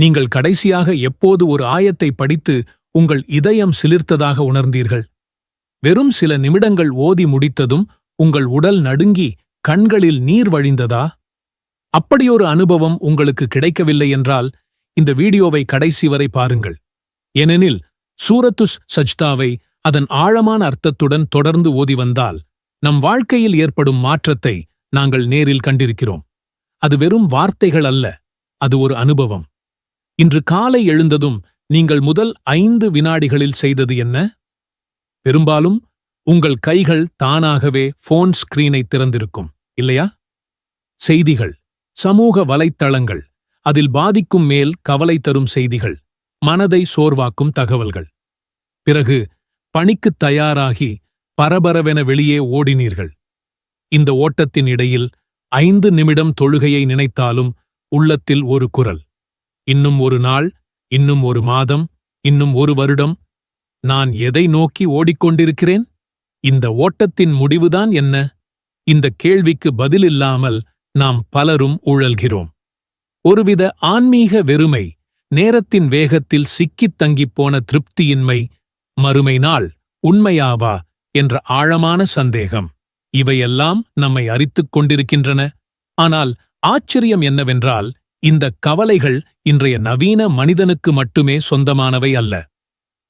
நீங்கள் கடைசியாக எப்போது ஒரு ஆயத்தை படித்து உங்கள் இதயம் சிலிர்த்ததாக உணர்ந்தீர்கள். வெறும் சில நிமிடங்கள் ஓதி முடித்ததும் உங்கள் உடல் நடுங்கி கண்களில் நீர் வழிந்ததா? அப்படியொரு அனுபவம் உங்களுக்கு கிடைக்கவில்லை என்றால் இந்த வீடியோவை கடைசி வரை பாருங்கள். ஏனெனில் சூரத்துஸ் சஜ்தாவை அதன் ஆழமான அர்த்தத்துடன் தொடர்ந்து ஓதி வந்தால் நம் வாழ்க்கையில் ஏற்படும் மாற்றத்தை நாங்கள் நேரில் கண்டிருக்கிறோம். அது வெறும் வார்த்தைகள் அல்ல அது ஒரு அனுபவம். இன்று காலை எழுந்ததும் நீங்கள் முதல் ஐந்து வினாடிகளில் செய்தது என்ன? பெரும்பாலும் உங்கள் கைகள் தானாகவே போன் ஸ்கிரீனை திறந்திருக்கும் இல்லையா? செய்திகள் சமூக வலைத்தளங்கள் அதில் பாதிக்கும் மேல் கவலை தரும் செய்திகள் மனதை சோர்வாக்கும் தகவல்கள். பிறகு பணிக்குத் தயாராகி பரபரவென வெளியே ஓடினீர்கள். இந்த ஓட்டத்தின் இடையில் ஐந்து நிமிடம் தொழுகையை நினைத்தாலும் உள்ளத்தில் ஒரு குரல் இன்னும் ஒரு நாள் இன்னும் ஒரு மாதம் இன்னும் ஒரு வருடம். நான் எதை நோக்கி ஓடிக்கொண்டிருக்கிறேன்? இந்த ஓட்டத்தின் முடிவுதான் என்ன? இந்த கேள்விக்கு பதிலில்லாமல் நாம் பலரும் உழல்கிறோம் ஒருவித ஆன்மீக வெறுமை நேரத்தின் வேகத்தில் சிக்கித் தங்கிப் போன திருப்தியின்மை மறுமை நாள் உண்மையாவா என்ற ஆழமான சந்தேகம். இவையெல்லாம் நம்மை அரித்துக் கொண்டிருக்கின்றன. ஆனால் ஆச்சரியம் என்னவென்றால் இந்த கவலைகள் இன்றைய நவீன மனிதனுக்கு மட்டுமே சொந்தமானவை அல்ல.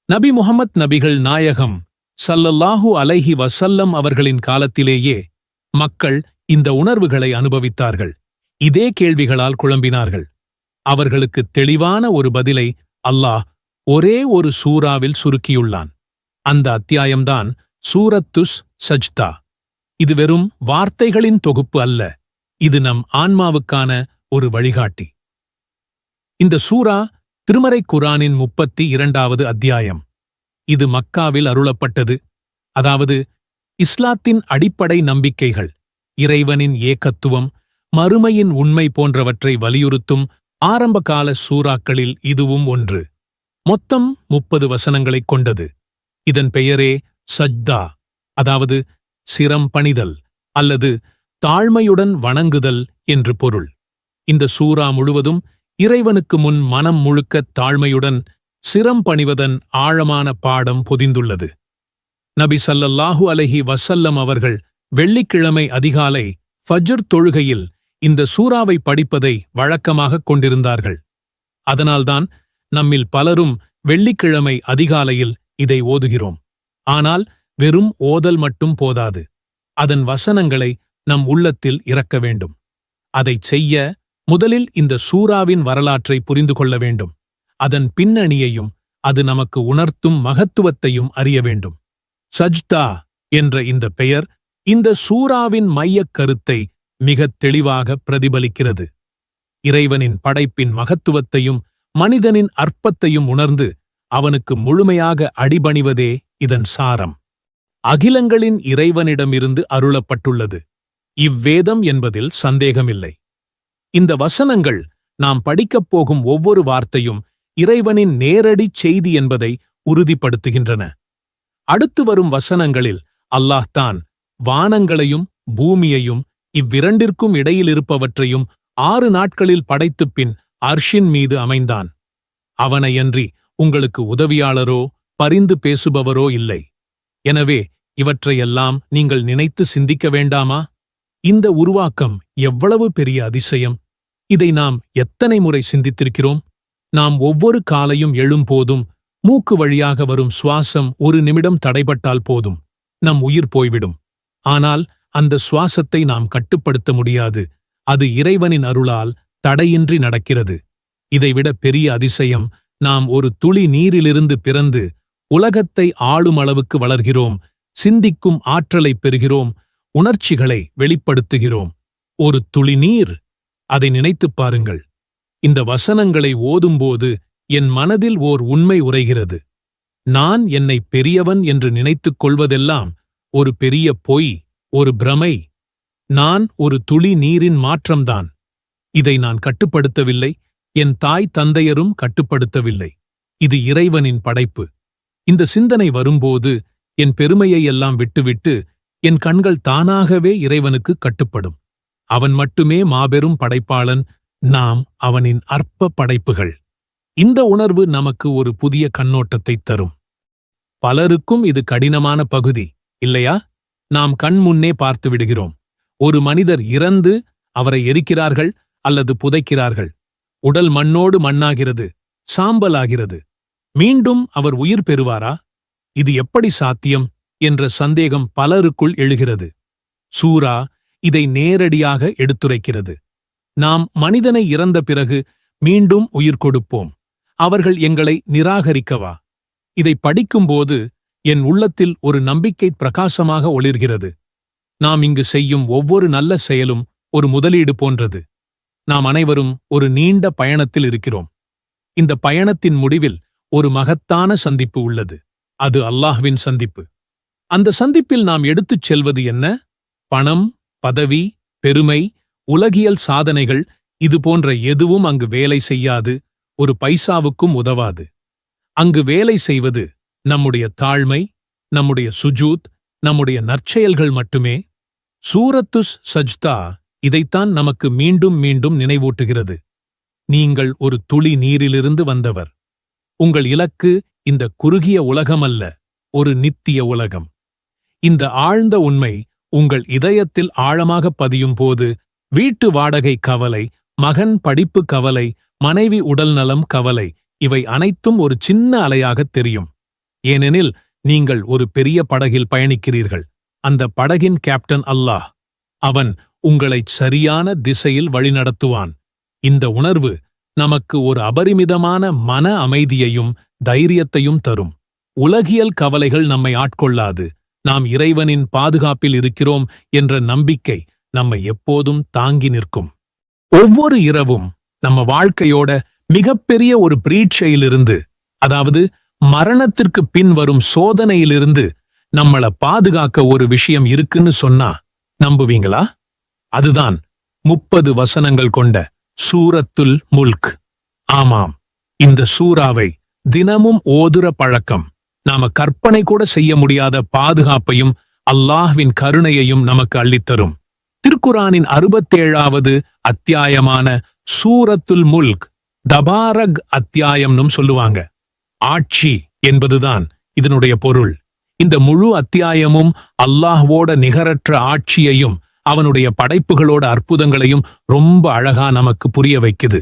நபி முகமத் நபிகள் நாயகம் சல்லல்லாஹு அலைஹி வசல்லம் அவர்களின் காலத்திலேயே மக்கள் இந்த உணர்வுகளை அனுபவித்தார்கள். இதே கேள்விகளால் குழம்பினார்கள். அவர்களுக்கு தெளிவான ஒரு பதிலை அல்லாஹ் ஒரே ஒரு சூறாவில் சுருக்கியுள்ளான். அந்த அத்தியாயம்தான் சூரத்துஸ் சஜ்தா. இது வெறும் வார்த்தைகளின் தொகுப்பு அல்ல. இது நம் ஆன்மாவுக்கான ஒரு வழிகாட்டி. இந்த சூரா திருமறை குரானின் முப்பத்தி இரண்டாவது அத்தியாயம். இது மக்காவில் அருளப்பட்டது. அதாவது இஸ்லாத்தின் அடிப்படை நம்பிக்கைகள் இறைவனின் ஏகத்துவம் மறுமையின் உண்மை போன்றவற்றை வலியுறுத்தும் ஆரம்பகால சூறாக்களில் இதுவும் ஒன்று. மொத்தம் முப்பது வசனங்களைக் கொண்டது. இதன் பெயரே சஜ்தா அதாவது சிரம் பணிதல் அல்லது தாழ்மையுடன் வணங்குதல் என்று பொருள். இந்த சூரா முழுவதும் இறைவனுக்கு முன் மனம் முழுக்க தாழ்மையுடன் சிரம் பணிவதன் ஆழமான பாடம் பொதிந்துள்ளது. நபி சல்லல்லாஹு அலஹி வசல்லம் அவர்கள் வெள்ளிக்கிழமை அதிகாலை ஃபஜ்ர் தொழுகையில் இந்த சூறாவை படிப்பதை வழக்கமாகக் கொண்டிருந்தார்கள். அதனால்தான் நம்மில் பலரும் வெள்ளிக்கிழமை அதிகாலையில் இதை ஓதுகிறோம். ஆனால் வெறும் ஓதல் மட்டும் போதாது. அதன் வசனங்களை நம் உள்ளத்தில் இறக்க வேண்டும். அதைச் செய்ய முதலில் இந்த சூறாவின் வரலாற்றை புரிந்து கொள்ள வேண்டும். அதன் பின்னணியையும் அது நமக்கு உணர்த்தும் மகத்துவத்தையும் அறிய வேண்டும். சஜ்தா என்ற இந்த பெயர் இந்த சூறாவின் மையக் கருத்தை மிகத் தெளிவாக பிரதிபலிக்கிறது. இறைவனின் படைப்பின் மகத்துவத்தையும் மனிதனின் அற்பத்தையும் உணர்ந்து அவனுக்கு முழுமையாக அடிபணிவதே இதன் சாரம். அகிலங்களின் இறைவனிடமிருந்து அருளப்பட்டுள்ளது. இவ்வேதம் என்பதில் சந்தேகமில்லை. இந்த வசனங்கள் நாம் படிக்கப் போகும் ஒவ்வொரு வார்த்தையும் இறைவனின் நேரடிச் செய்தி என்பதை உறுதிப்படுத்துகின்றன. அடுத்து வரும் வசனங்களில் அல்லாஹ் தான் வானங்களையும் பூமியையும் இவ்விரண்டிற்கும் இடையிலிருப்பவற்றையும் ஆறு நாட்களில் படைத்துப் பின் அர்ஷின் மீது அமைந்தான். அவனையன்றி உங்களுக்கு உதவியாளரோ பரிந்து பேசுபவரோ இல்லை. எனவே இவற்றையெல்லாம் நீங்கள் நினைத்து சிந்திக்க வேண்டாமா? இந்த உருவாக்கம் எவ்வளவு பெரிய அதிசயம்! இதை நாம் எத்தனை முறை சிந்தித்திருக்கிறோம்? நாம் ஒவ்வொரு காலையும் எழும்போதும் மூக்கு வழியாக வரும் சுவாசம் ஒரு நிமிடம் தடைபட்டால் போதும். நம் உயிர் போய்விடும். ஆனால் அந்த சுவாசத்தை நாம் கட்டுப்படுத்த முடியாது. அது இறைவனின் அருளால் தடையின்றி நடக்கிறது. இதைவிட பெரிய அதிசயம் நாம் ஒரு துளி நீரிலிருந்து பிறந்து உலகத்தை ஆளும் அளவுக்கு வளர்கிறோம் சிந்திக்கும் ஆற்றலைப் பெறுகிறோம் உணர்ச்சிகளை வெளிப்படுத்துகிறோம். ஒரு துளி நீர் அதை நினைத்துப் பாருங்கள். இந்த வசனங்களை ஓதும்போது என் மனதில் ஓர் உண்மை உரைகிறது. நான் என்னை பெரியவன் என்று நினைத்துக் கொள்வதெல்லாம் ஒரு பெரிய பொய் ஒரு பிரமை. நான் ஒரு துளி நீரின் மாற்றம்தான். இதை நான் கட்டுப்படுத்தவில்லை என் தாய் தந்தையரும் கட்டுப்படுத்தவில்லை. இது இறைவனின் படைப்பு. இந்த சிந்தனை வரும்போது என் பெருமையை எல்லாம் விட்டுவிட்டு என் கண்கள் தானாகவே இறைவனுக்கு கட்டுப்படும். அவன் மட்டுமே மாபெரும் படைப்பாளன் நாம் அவனின் அற்ப படைப்புகள். இந்த உணர்வு நமக்கு ஒரு புதிய கண்ணோட்டத்தை தரும். பலருக்கும் இது கடினமான பகுதி இல்லையா? நாம் கண்முன்னே பார்த்து விடுகிறோம். ஒரு மனிதர் இறந்து அவரை எரிக்கிறார்கள் அல்லது புதைக்கிறார்கள். உடல் மண்ணோடு மண்ணாகிறது சாம்பலாகிறது. மீண்டும் அவர் உயிர் பெறுவாரா? இது எப்படி சாத்தியம்? என்ற சந்தேகம் பலருக்குள் எழுகிறது. சூரா இதை நேரடியாக எடுத்துரைக்கிறது. நாம் மனிதனை இறந்த பிறகு மீண்டும் உயிர் கொடுப்போம். அவர்கள் எங்களை நிராகரிக்கவா? இதை படிக்கும்போது என் உள்ளத்தில் ஒரு நம்பிக்கை பிரகாசமாக ஒளிர்கிறது. நாம் இங்கு செய்யும் ஒவ்வொரு நல்ல செயலும் ஒரு முதலீடு போன்றது. நாம் அனைவரும் ஒரு நீண்ட பயணத்தில் இருக்கிறோம். இந்த பயணத்தின் முடிவில் ஒரு மகத்தான சந்திப்பு உள்ளது. அது அல்லாஹ்வின் சந்திப்பு. அந்த சந்திப்பில் நாம் எடுத்துச் செல்வது என்ன? பணம் பதவி பெருமை உலகியல் சாதனைகள் இது போன்ற எதுவும் அங்கு வேலை செய்யாது ஒரு பைசாவுக்கும் உதவாது. அங்கு வேலை செய்வது நம்முடைய தாழ்மை நம்முடைய சுஜூத் நம்முடைய நற்செயல்கள் மட்டுமே. சூரத்துஸ் சஜ்தா இதைத்தான் நமக்கு மீண்டும் மீண்டும் நினைவூட்டுகிறது. நீங்கள் ஒரு துளி நீரிலிருந்து வந்தவர். உங்கள் இலக்கு இந்த குறுகிய உலகமல்ல ஒரு நித்திய உலகம். இந்த ஆழ்ந்த உண்மை உங்கள் இதயத்தில் ஆழமாக பதியும் போது வீட்டு வாடகை கவலை மகன் படிப்பு கவலை மனைவி உடல்நலம் கவலை இவை அனைத்தும் ஒரு சின்ன அலையாகத் தெரியும். ஏனெனில் நீங்கள் ஒரு பெரிய படகில் பயணிக்கிறீர்கள். அந்த படகின் கேப்டன் அல்லாஹ். அவன் உங்களைச் சரியான திசையில் வழிநடத்துவான். இந்த உணர்வு நமக்கு ஒரு அபரிமிதமான மன அமைதியையும் தைரியத்தையும் தரும். உலகியல் கவலைகள் நம்மை ஆட்கொள்ளாது. நாம் இறைவனின் பாதுகாப்பில் இருக்கிறோம் என்ற நம்பிக்கை நம்மை எப்போதும் தாங்கி நிற்கும். ஒவ்வொரு இரவும் நம்ம வாழ்க்கையோட மிகப்பெரிய ஒரு பிரீட்சையிலிருந்து அதாவது மரணத்திற்கு பின் வரும் சோதனையிலிருந்து நம்மள பாதுகாக்க ஒரு விஷயம் இருக்குன்னு சொன்னா நம்புவீங்களா? அதுதான் முப்பது வசனங்கள் கொண்ட சூரத்துல் முல்க். ஆமாம் இந்த சூறாவை தினமும் ஓதுர பழக்கம். நாம கற்பனை கூட செய்ய முடியாத பாதுகாப்பையும் அல்லாஹ்வின் கருணையையும் நமக்கு அள்ளித்தரும். திருக்குரானின் அறுபத்தேழாவது அத்தியாயமான சூரத்துல் முல்க் தபாரக் அத்தியாயம்னும் சொல்லுவாங்க. ஆட்சி என்பதுதான் இதனுடைய பொருள். இந்த முழு அத்தியாயமும் அல்லாஹ்வோட நிகரற்ற ஆட்சியையும் அவனுடைய படைப்புகளோட அற்புதங்களையும் ரொம்ப அழகா நமக்கு புரிய வைக்குது.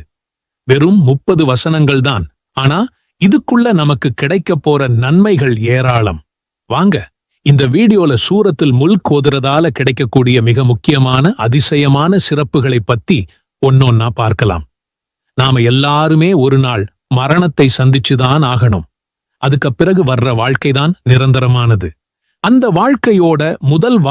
வெறும் முப்பது வசனங்கள் தான் ஆனா இதுக்குள்ள நமக்கு கிடைக்க போற நன்மைகள் ஏராளம். வாங்க இந்த வீடியோல சூரத்தில் முல் கோதுறதால கிடைக்கக்கூடிய மிக முக்கியமான அதிசயமான சிறப்புகளை பத்தி ஒன்னொன்னா பார்க்கலாம். நாம எல்லாருமே ஒரு நாள் மரணத்தை சந்திச்சுதான் ஆகணும். அதுக்கு பிறகு வர்ற வாழ்க்கைதான் நிரந்தரமானது. அந்த வாழ்க்கையோட முதல்